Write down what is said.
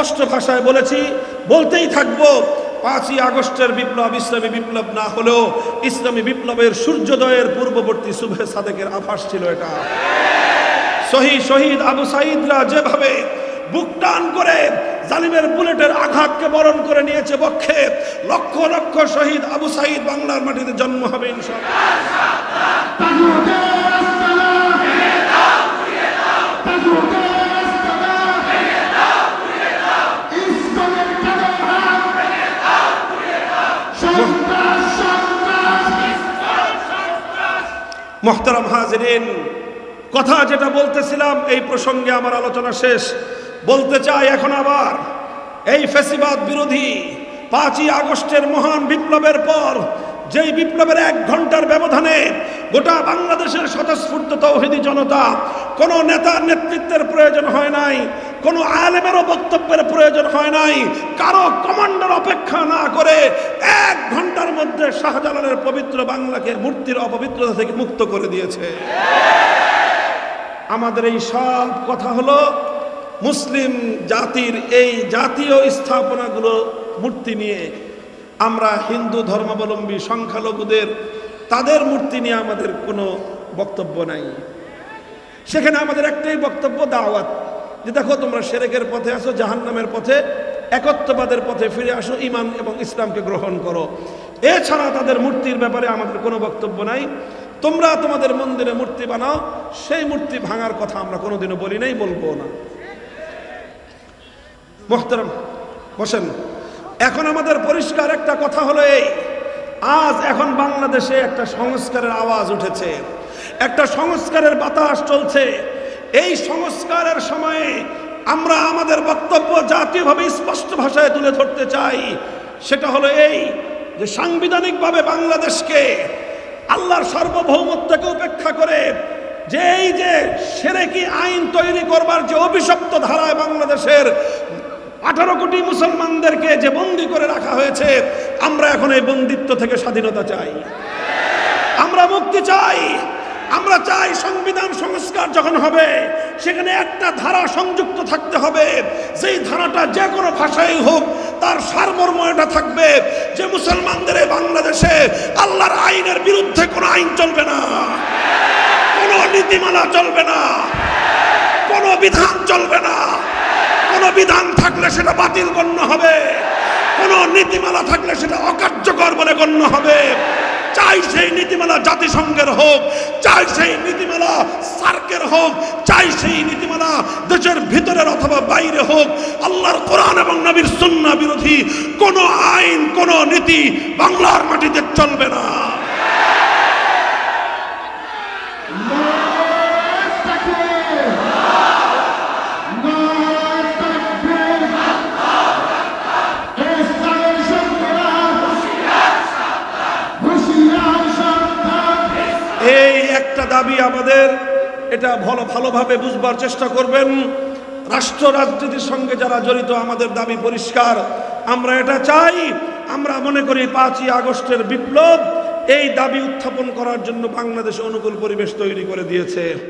স্পষ্ট ভাষায় বলেছি, বলতেই থাকব, পাঁচই আগস্টের বিপ্লব ইসলামী বিপ্লব না হলেও ইসলামী বিপ্লবের সূর্যোদয়ের পূর্ববর্তী শুভে সাদেকের আভাস ছিল এটা। শহীদ শহীদ আবু সাইদরা যেভাবে বুক টান করে জালিমের বুলেটের আঘাতকে বরণ করে নিয়েছে বক্ষে লক্ষ লক্ষ শহীদ আবু সাইদ বাংলার মাটিতে জন্ম হবে ইনশাআল্লাহ। মোহতারাম হাজরিন, কথা যেটা বলতেছিলাম, এই প্রসঙ্গে আমার আলোচনা শেষ। বলতে চাই এখন আবার, এই ফেসিবাদ বিরোধী পাঁচই আগস্টের মহান বিপ্লবের পর, যেই বিপ্লবের এক ঘণ্টার ব্যবধানে গোটা বাংলাদেশের স্বতঃস্ফূর্ত তৌহিদি জনতা কোনো নেতার নেতৃত্বের প্রয়োজন হয় নাই, কোনো আলেমেরও বক্তব্যের প্রয়োজন হয় নাই, কারও কমান্ডার অপেক্ষা না করে এক ঘণ্টার মধ্যে শাহজালালের পবিত্র বাংলাকে মূর্তির অপবিত্রতা থেকে মুক্ত করে দিয়েছে। আমাদের এই সব কথা হলো মুসলিম জাতির এই জাতীয় স্থাপনাগুলো মূর্তি নিয়ে। আমরা হিন্দু ধর্মাবলম্বী সংখ্যালঘুদের, তাদের মূর্তি নিয়ে আমাদের কোনো বক্তব্য নাই। সেখানে আমাদের একটাই বক্তব্য দাওয়াত, যে দেখো তোমরা সেরেকের পথে আসো জাহান্নামের পথে একত্ববাদের পথে ফিরে আসো ইমান এবং ইসলামকে গ্রহণ করো। এছাড়া তাদের মূর্তির ব্যাপারে আমাদের কোনো বক্তব্য নাই। তোমরা তোমাদের মন্দিরে মূর্তি বানাও, সেই মূর্তি ভাঙার কথা আমরা কোনোদিনও বলি নাই, বলব না। মোহতারাম, বসেন। এখন আমাদের পরিষ্কার একটা কথা হলো এই, আজ এখন বাংলাদেশে একটা সংস্কারের আওয়াজ উঠেছে। একটা সংস্কারের বাতাস চলছে। এই সংস্কারের সময়ে আমরা আমাদের বক্তব্য জাতীয়ভাবে স্পষ্ট ভাষায় তুলে ধরতে চাই। সেটা হলো এই যে সাংবিধানিকভাবে বাংলাদেশকে আল্লাহর সার্বভৌমত্বকে উপেক্ষা করে যে এই যে সেরেকি আইন তৈরি করবার যে অভিশপ্ত ধারায় বাংলাদেশের আঠারো কোটি মুসলমানদেরকে যে বন্দি করে রাখা হয়েছে, আমরা এখন এই বন্দিত্ব থেকে স্বাধীনতা চাই। আমরা মুক্তি চাই। আমরা চাই সংবিধান সংস্কার যখন হবে, সেখানে একটা ধারা সংযুক্ত থাকতে হবে। যেই ধারাটা যে কোনো ভাষায় হোক, তার সারমর্ম এটা থাকবে যে মুসলমানদের বাংলাদেশে আল্লাহর আইনের বিরুদ্ধে কোনো আইন চলবে না, কোনো নীতিমালা চলবে না, কোনো বিধান চলবে না, কোনো বিধান থাকলে সেটা বাতিল গণ্য হবে। নীতিমালা থাকলে সেটা অকার্যকর বলে গণ্য হবে। চাই সেই নীতিমালা জাতিসংঘের হোক, চাই সেই নীতিমালা সার্কের হোক, চাই সেই নীতিমালা দেশের ভিতরের অথবা বাইরে হোক। আল্লাহর কোরআন এবং নবীর সুন্না বিরোধী কোনো আইন, কোনো নীতি বাংলার মাটিতে চলবে না। দাবি আমাদের, এটা ভালো, ভালোভাবে বুঝবার চেষ্টা করবেন। রাষ্ট্র রাজনীতির সঙ্গে যারা জড়িত, আমাদের দাবি পরিষ্কার। আমরা এটা চাই, আমরা মনে করি পাঁচই আগস্টের বিপ্লব, এই দাবি উত্থাপন করার জন্য বাংলাদেশে অনুকূল পরিবেশ তৈরি করে দিয়েছে।